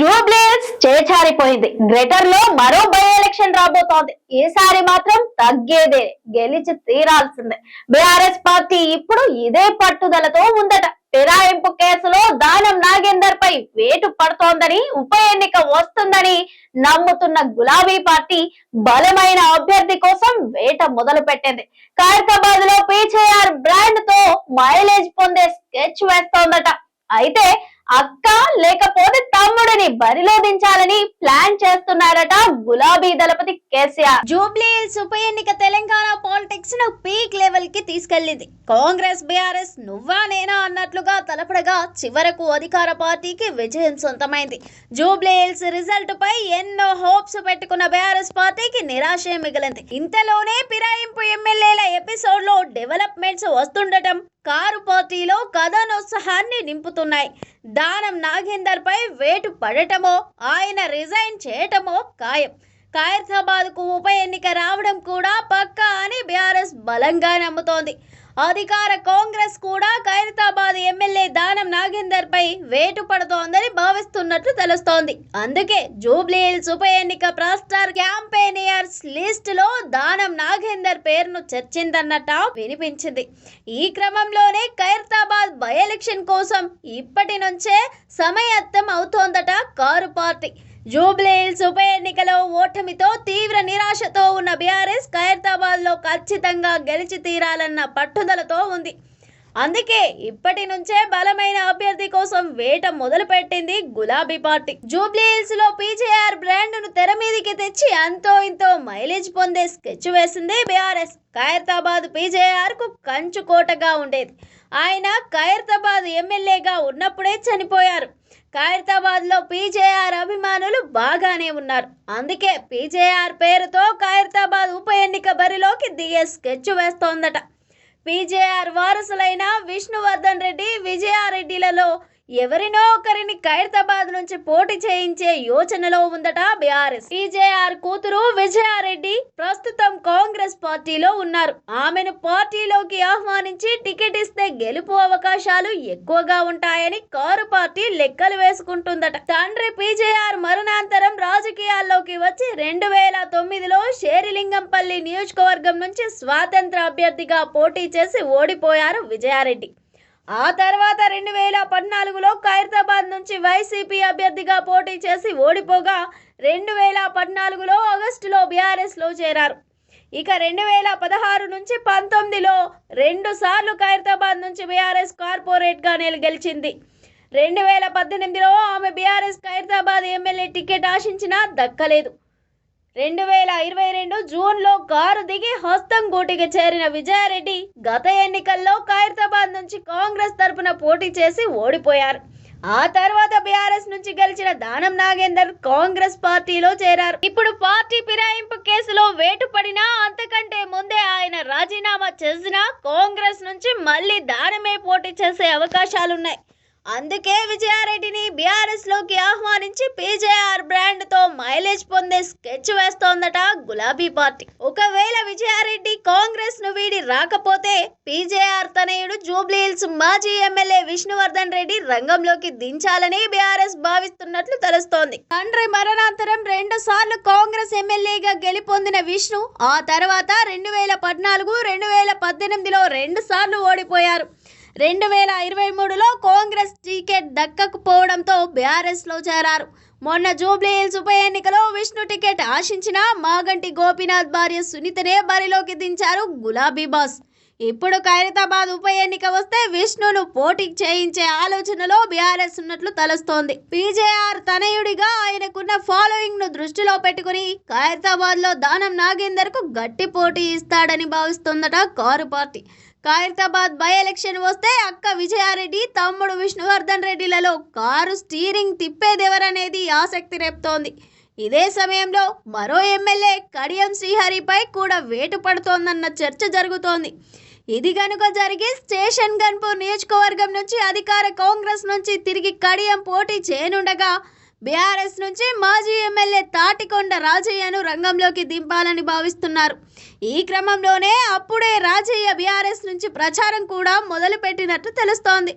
జూబ్లీస్ చేచారిపోయింది గ్రేటర్లో మరో by election రాబోతోంది. ఈసారి మాత్రం తగ్గేదే. గెలిచి తీరాల్సిందే. బీఆర్ఎస్ పార్టీ ఇప్పుడు ఇదే పట్టుదలతో ఉందట. ఫిరాయింపు కేసులో దానం నాగేందర్ పై వేటు పడుతోందని ఉప ఎన్నిక వస్తుందని నమ్ముతున్న గులాబీ పార్టీ బలమైన అభ్యర్థి కోసం వేట మొదలు పెట్టింది ఖైరతాబాద్లో పీచేఆర్ బ్రాండ్తో మైలేజ్ పొందే స్కెచ్ వేస్తోందట. అయితే అక్క లేకపోతే తమ్ముడిని బరిలో దించాలని ప్లాన్ చేస్తున్నారట గులాబీ దళపతి కేసీఆర్. జూబ్లీ హిల్స్ ఉప ఎన్నిక తెలంగాణ పాలిటిక్స్ను పీక్ లెవెల్కి తీసుకెళ్ళింది కాంగ్రెస్ బీఆర్ఎస్ నువ్వా నేనా అన్నట్లుగా తలపడగా చివరకు అధికార పార్టీకి విజయం సొంతమైంది. జూబ్లీ హిల్స్ రిజల్ట్ పై ఎన్నో హోప్స్ పెట్టుకున్న బీఆర్ఎస్ పార్టీకి నిరాశ మిగిలింది. ఇంతలోనే ఫిరాయింపు ఎమ్మెల్యేల ఎపిసోడ్లో డెవలప్మెంట్స్ వస్తుండటం కారు పోటీలో కథనోత్సాహాన్ని నింపుతున్నాయి. దానం నాగేందర్ పై వేటు పడటమో ఆయన రిజైన్ చేయటమో ఖాయం. ఖైరతాబాద్కు ఉప ఎన్నిక రావడం కూడా బలంగా నమ్ముతోంది. అధికార కాంగ్రెస్ కూడా ఖైరతాబాద్ ఎమ్మెల్యే దానం నాగేందర్ పై వేటు పడుతోందని భావిస్తున్నట్లు తెలుస్తోంది. అందుకే జూబ్లీ హిల్స్ ఉప ఎన్నిక ప్రాస్టార్ క్యాంపెయినియర్స్ లిస్ట్లో దానం నాగేందర్ పేరును చర్చిందన్నట వినిపించింది. ఈ క్రమంలోనే ఖైరతాబాద్ బై ఎలక్షన్ కోసం ఇప్పటి నుంచే సమయత్తం అవుతోందట కారు పార్టీ. జూబ్లీ హిల్స్ ఉప ఎన్నికలో ఓటమితో తీవ్ర నిరాశతో ఉన్న బీఆర్ఎస్ ఖైరతాబాద్లో ఖచ్చితంగా గెలిచి తీరాలన్న పట్టుదలతో ఉంది. అందుకే ఇప్పటి నుంచే బలమైన అభ్యర్థి కోసం వేట మొదలు పెట్టింది గులాబీ పార్టీ. జూబ్లీహిల్స్లో పీజేఆర్ బ్రాండ్ను తెర మీదికి తెచ్చి అంతో ఇంతో మైలేజ్ పొందే స్కెచ్ వేసింది బీఆర్ఎస్. ఖైరతాబాద్ పీజేఆర్కు కంచుకోటగా ఉండేది. ఆయన ఖైరతాబాద్ ఎమ్మెల్యేగా ఉన్నప్పుడే చనిపోయారు. ఖైరతాబాద్లో పీజేఆర్ అభిమానులు బాగానే ఉన్నారు. అందుకే పీజేఆర్ పేరుతో ఖైరతాబాద్ ఉప ఎన్నిక బరిలోకి దిగే స్కెచ్ వేస్తోందట. పీజేఆర్ వారసులైన విష్ణువర్ధన్ రెడ్డి విజయారెడ్డిలలో ఎవరినో ఒకరిని ఖైరతాబాద్ నుంచి పోటీ చేయించే యోచనలో ఉందట బీఆర్ఎస్. పీజేఆర్ కూతురు విజయ రెడ్డి ప్రస్తుతం కాంగ్రెస్ పార్టీలో ఉన్నారు. ఆమెను పార్టీలోకి ఆహ్వానించి టికెట్ ఇస్తే గెలుపు అవకాశాలు ఎక్కువగా ఉంటాయని కారు పార్టీ లెక్కలు వేసుకుంటుందట. తండ్రి పీజేఆర్ మరణాంతరం రాజకీయాల్లోకి వచ్చి రెండు వేల తొమ్మిదిలో షేరిలింగంపల్లి నియోజకవర్గం నుంచి స్వాతంత్ర అభ్యర్థిగా పోటీ చేసి ఓడిపోయారు విజయారెడ్డి. ఆ తర్వాత రెండు వేల పద్నాలుగులో ఖైరతాబాద్ నుంచి వైసీపీ అభ్యర్థిగా పోటీ చేసి ఓడిపోగా రెండు వేల పద్నాలుగులో ఆగస్టులో బీఆర్ఎస్లో చేరారు. ఇక రెండు వేల పదహారు నుంచి పంతొమ్మిదిలో రెండు సార్లు ఖైరతాబాద్ నుంచి బీఆర్ఎస్ కార్పొరేట్గా నెల గెలిచింది. రెండు వేల పద్దెనిమిదిలో ఆమె బీఆర్ఎస్ ఖైరతాబాద్ ఎమ్మెల్యే టికెట్ ఆశించినా దక్కలేదు. రెండు వేల ఇరవై రెండు జూన్లో కారు దిగి హస్తం గూటికి చేరిన విజయారెడ్డి గత ఎన్నికల్లో ఖైరతాబాద్ నుంచి కాంగ్రెస్ తరపున పోటీ చేసి ఓడిపోయారు. ఆ తర్వాత బీఆర్ఎస్ నుంచి గెలిచిన దానం నాగేందర్ కాంగ్రెస్ పార్టీలో చేరారు. ఇప్పుడు పార్టీ ఫిరాయింపు కేసులో వేటు పడినా అంతకంటే ముందే ఆయన రాజీనామా చేసినా కాంగ్రెస్ నుంచి మళ్ళీ దానమే పోటీ చేసే అవకాశాలున్నాయి. అందుకే విజయారెడ్డిని బీఆర్ఎస్లోకి ఆహ్వానించి పీజేఆర్ బ్రాండ్తో మైలేజ్ పొందే స్కెచ్ వేస్తోందట గులాబీ పార్టీ. ఒకవేళ విజయారెడ్డి కాంగ్రెస్ను వీడి రాకపోతే పీజేఆర్ తనయుడు జూబ్లీహిల్స్ మాజీ ఎమ్మెల్యే విష్ణువర్ధన్ రెడ్డి రంగంలోకి దించాలని బీఆర్ఎస్ భావిస్తున్నట్లు తెలుస్తోంది. తండ్రి మరణాంతరం రెండు సార్లు కాంగ్రెస్ ఎమ్మెల్యేగా గెలుపొందిన విష్ణు ఆ తర్వాత రెండు వేల పద్నాలుగు రెండు వేల పద్దెనిమిదిలో రెండు సార్లు ఓడిపోయారు. రెండు వేల ఇరవై మూడులో కాంగ్రెస్ టికెట్ దక్కకపోవడంతో బీఆర్ఎస్లో చేరారు. మొన్న జూబ్లీ హిల్స్ ఉప ఎన్నికలో విష్ణు టికెట్ ఆశించిన మాగంటి గోపీనాథ్ భార్య సునీతనే బరిలోకి దించారు గులాబీ బాస్. ఇప్పుడు ఖైరతాబాద్ ఉప ఎన్నిక వస్తే విష్ణును పోటీ చేయించే ఆలోచనలో బీఆర్ఎస్ ఉన్నట్లు తెలుస్తోంది. పీజేఆర్ తనయుడిగా ఆయనకున్న ఫాలోయింగ్ను దృష్టిలో పెట్టుకుని ఖైరతాబాద్లో దానం నాగేందర్కు గట్టి పోటీ ఇస్తాడని భావిస్తుందట car party. Khairatabad by election వస్తే అక్క విజయారెడ్డి తమ్ముడు విష్ణువర్ధన్ రెడ్డిలలో కారు స్టీరింగ్ తిప్పేదెవరనేది ఆసక్తి రేపుతోంది. ఇదే సమయంలో మరో ఎమ్మెల్యే కడియం శ్రీహరిపై కూడా వేటు పడుతోందన్న చర్చ జరుగుతోంది. ఇది కనుక జరిగి స్టేషన్ గన్పూర్ నియోజకవర్గం నుంచి అధికార కాంగ్రెస్ నుంచి తిరిగి కడియం పోటీ చేయనుండగా బీఆర్ఎస్ నుంచి మాజీ ఎమ్మెల్యే తాటికొండ రాజయ్యను రంగంలోకి దింపాలని భావిస్తున్నారు. ఈ క్రమంలోనే అప్పుడే రాజయ్య బీఆర్ఎస్ నుంచి ప్రచారం కూడా మొదలుపెట్టినట్టు తెలుస్తోంది.